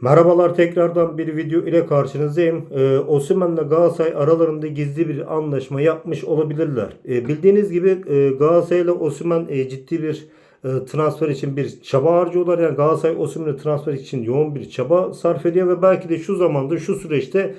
Merhabalar tekrardan bir video ile karşınızdayım. Ee, Osimhen'le Galatasaray aralarında gizli bir anlaşma yapmış olabilirler. Ee, bildiğiniz gibi e, Galatasaray ile Osimhen e, ciddi bir e, transfer için bir çaba harcıyorlar. Yani Galatasaray Osimhen'i transfer için yoğun bir çaba sarf ediyor ve belki de şu zamanda şu süreçte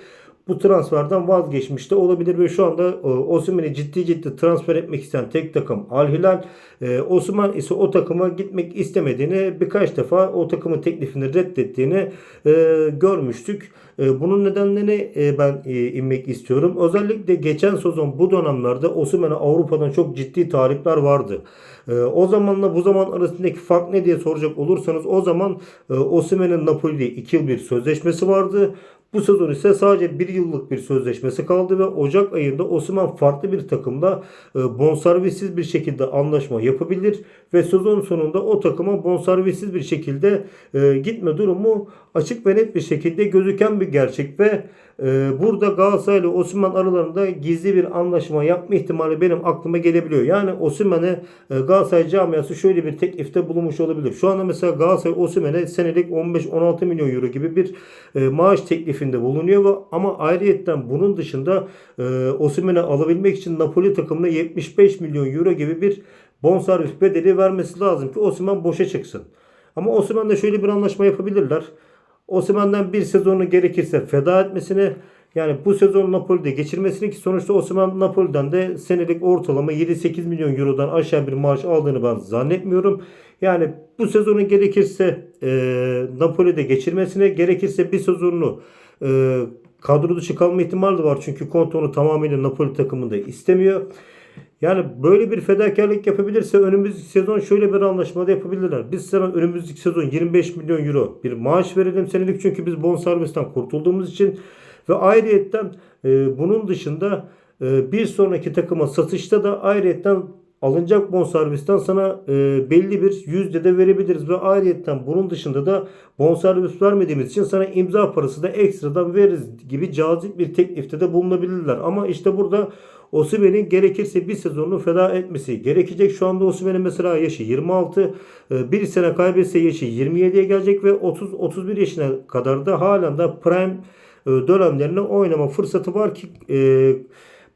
bu transferden vazgeçmiş de olabilir ve şu anda e, Osimhen'i ciddi ciddi transfer etmek isteyen tek takım Al Hilal. E, Osimhen ise o takıma gitmek istemediğini birkaç defa o takımın teklifini reddettiğini e, görmüştük. Bunun nedenlerini ben inmek istiyorum. Özellikle geçen sezon bu dönemlerde Osimhen'e Avrupa'dan çok ciddi talipler vardı. O zamanla bu zaman arasındaki fark ne diye soracak olursanız o zaman Osimhen'in Napoli'de 2 yıl bir sözleşmesi vardı. Bu sezon ise sadece bir yıllık bir sözleşmesi kaldı ve Ocak ayında Osimhen farklı bir takımda e, bonservissiz bir şekilde anlaşma yapabilir ve sezon sonunda o takıma bonservissiz bir şekilde e, gitme durumu açık ve net bir şekilde gözüken bir gerçek ve e, burada Galatasaray ile Osimhen aralarında gizli bir anlaşma yapma ihtimali benim aklıma gelebiliyor. Yani Osimhen'e e, Galatasaray camiası şöyle bir teklifte bulunmuş olabilir. Şu anda mesela Galatasaray Osimhen'e senelik 15-16 milyon euro gibi bir maaş teklifinde bulunuyor ama ayrıyetten bunun dışında e, Osimhen'e alabilmek için Napoli takımına 75 milyon euro gibi bir bonservis bedeli vermesi lazım ki Osimhen boşa çıksın. Ama Osimhen'le şöyle bir anlaşma yapabilirler. Osimhen'den bir sezonu gerekirse feda etmesini yani bu sezon Napoli'de geçirmesini ki sonuçta Osimhen Napoli'den de senelik ortalama 7-8 milyon eurodan aşağı bir maaş aldığını ben zannetmiyorum. Yani bu sezonu gerekirse e, Napoli'de geçirmesine gerekirse bir sezonunu e, kadro dışı kalma ihtimali de var. Çünkü Conte onu tamamıyla Napoli takımında istemiyor. Yani böyle bir fedakarlık yapabilirse önümüzdeki sezon şöyle bir anlaşmada yapabilirler. Biz sana önümüzdeki sezon 25 milyon euro bir maaş verelim senelik çünkü biz bonservisten kurtulduğumuz için ve ayrıyetten e, bunun dışında e, bir sonraki takıma satışta da ayrıyetten alınacak bonservisten sana e, belli bir yüzde de verebiliriz ve ayrıyetten bunun dışında da bonservis vermediğimiz için sana imza parası da ekstradan veririz gibi cazip bir teklifte de bulunabilirler. Ama işte burada Osimhen'in gerekirse bir sezonunu feda etmesi gerekecek. Şu anda Osimhen'in mesela yaşı 26. e, Bir sene kaybetse yaşı 27'ye gelecek ve 30-31 yaşına kadar da halen de prime e, dönemlerine oynama fırsatı var ki e,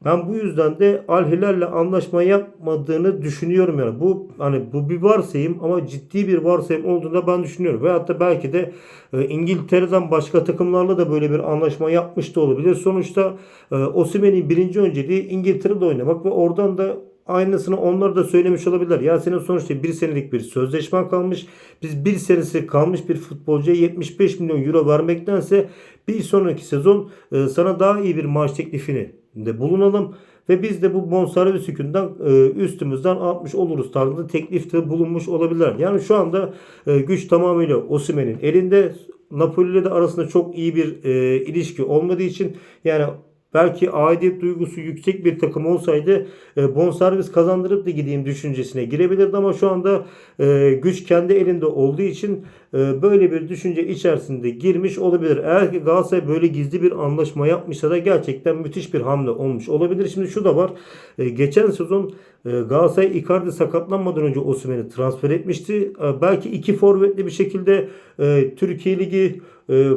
ben bu yüzden de Al Hilal'le anlaşma yapmadığını düşünüyorum yani. Bu hani bu bir varsayım ama ciddi bir varsayım olduğunu ben düşünüyorum. Ve hatta belki de e, İngiltere'den başka takımlarla da böyle bir anlaşma yapmış da olabilir. Sonuçta e, Osimhen'in birinci önceliği İngiltere'de oynamak ve oradan da aynısını onlar da söylemiş olabilirler. Ya senin sonuçta bir senelik bir sözleşmen kalmış. Biz bir senesi kalmış bir futbolcuya 75 milyon euro vermektense bir sonraki sezon e, sana daha iyi bir maaş teklifini de bulunalım ve biz de bu bonservis yükünden e, üstümüzden atmış oluruz tarzında teklifte bulunmuş olabilirler. Yani şu anda e, güç tamamıyla Osimhen'in elinde. Napoli ile de arasında çok iyi bir e, ilişki olmadığı için yani belki aidiyet duygusu yüksek bir takım olsaydı e, bonservis kazandırıp da gideyim düşüncesine girebilirdi ama şu anda e, güç kendi elinde olduğu için e, böyle bir düşünce içerisinde girmiş olabilir. Eğer ki Galatasaray böyle gizli bir anlaşma yapmışsa da gerçekten müthiş bir hamle olmuş olabilir. Şimdi şu da var. E, geçen sezon e, Galatasaray Icardi sakatlanmadan önce Osimhen'i transfer etmişti. E, belki iki forvetli bir şekilde e, Türkiye Ligi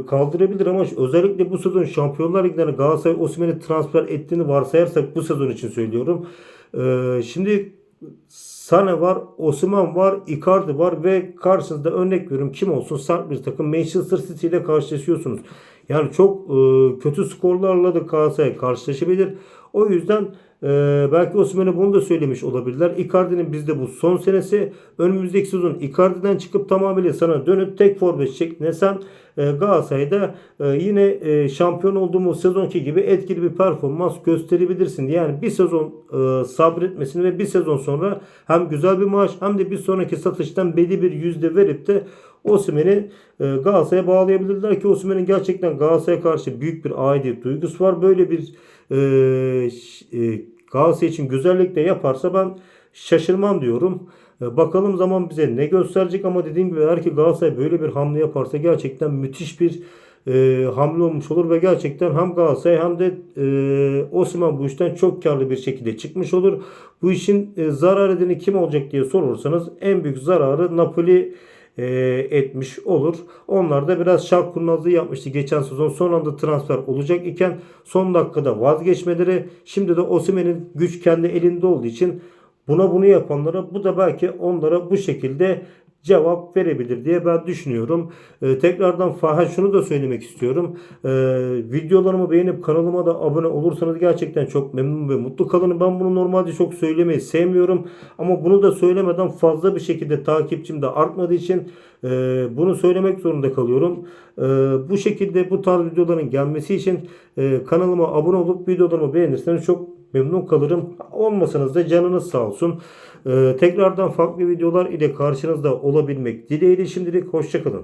kaldırabilir ama özellikle bu sezon Şampiyonlar Ligi'nde Galatasaray Osimhen'i transfer ettiğini varsayarsak bu sezon için söylüyorum. E, şimdi Sane var, Osimhen var, Icardi var ve karşınızda örnek veriyorum kim olsun sert bir takım Manchester City ile karşılaşıyorsunuz. Yani çok e, kötü skorlarla da Galatasaray karşılaşabilir. O yüzden e, belki Osimhen'e bunu da söylemiş olabilirler. Icardi'nin bizde bu son senesi. Önümüzdeki sezon Icardi'den çıkıp tamamıyla sana dönüp tek forvet şeklinde sen e, Galatasaray'da e, yine e, şampiyon olduğumuz sezonki gibi etkili bir performans gösterebilirsin. Yani bir sezon e, sabretmesini ve bir sezon sonra hem güzel bir maaş hem de bir sonraki satıştan belli bir yüzde verip de Osimhen'i e, Galatasaray'a bağlayabilirler ki Osimhen'in gerçekten Galatasaray'a karşı büyük bir aidiyet duygusu var. Böyle bir e, e, Galatasaray için güzellik de yaparsa ben şaşırmam diyorum. E, Bakalım zaman bize ne gösterecek ama dediğim gibi eğer ki Galatasaray böyle bir hamle yaparsa gerçekten müthiş bir e, hamle olmuş olur ve gerçekten hem Galatasaray hem de e, Osimhen bu işten çok karlı bir şekilde çıkmış olur. Bu işin e, zarar edeni kim olacak diye sorursanız en büyük zararı Napoli e, etmiş olur. Onlar da biraz şark kurnazlığı yapmıştı geçen sezon. Son anda transfer olacak iken son dakikada vazgeçmeleri. Şimdi de Osimhen'in güç kendi elinde olduğu için buna bunu yapanlara bu da belki onlara bu şekilde cevap verebilir diye ben düşünüyorum. Ee, tekrardan Faha şunu da söylemek istiyorum. Ee, videolarımı beğenip kanalıma da abone olursanız gerçekten çok memnun ve mutlu kalın. Ben bunu normalde çok söylemeyi sevmiyorum. Ama bunu da söylemeden fazla bir şekilde takipçim de artmadığı için e, bunu söylemek zorunda kalıyorum. E, bu şekilde bu tarz videoların gelmesi için e, kanalıma abone olup videolarımı beğenirseniz çok memnun kalırım. Olmasanız da canınız sağ olsun. Ee, tekrardan farklı videolar ile karşınızda olabilmek dileğiyle şimdilik hoşçakalın.